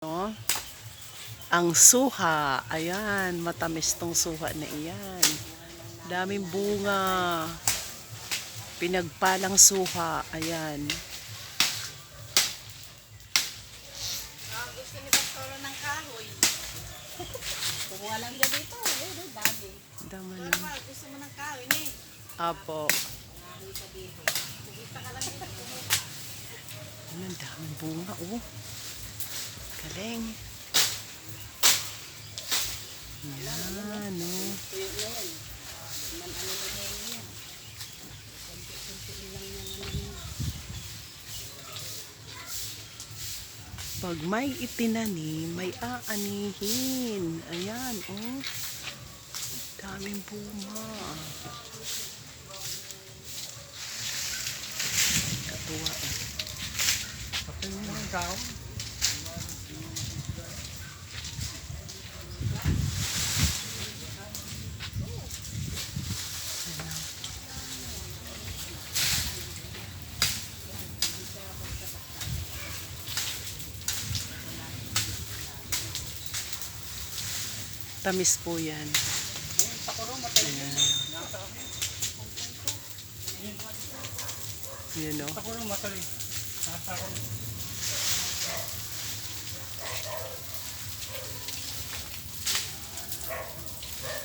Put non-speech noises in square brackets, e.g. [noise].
No? Ang suha. Ayan, matamis tong suha na iyan. Daming bunga. Pinagpalang suha. Ayan. Ah, gusto ni Pastoro ng kahoy. [laughs] Kumuha lang siya dito. Eh, dami. Na. ma, gusto mo ng kahoy, ni. Apo. Lang ang daming bunga, oh. Galing. Yan, ano yan. Pag may itinanim, may aanihin. Ayan, oh. Daming bunga. Katuwa, eh. Yung mga tao. Tamis po yan. Ayan. Yan, oh. Ako rin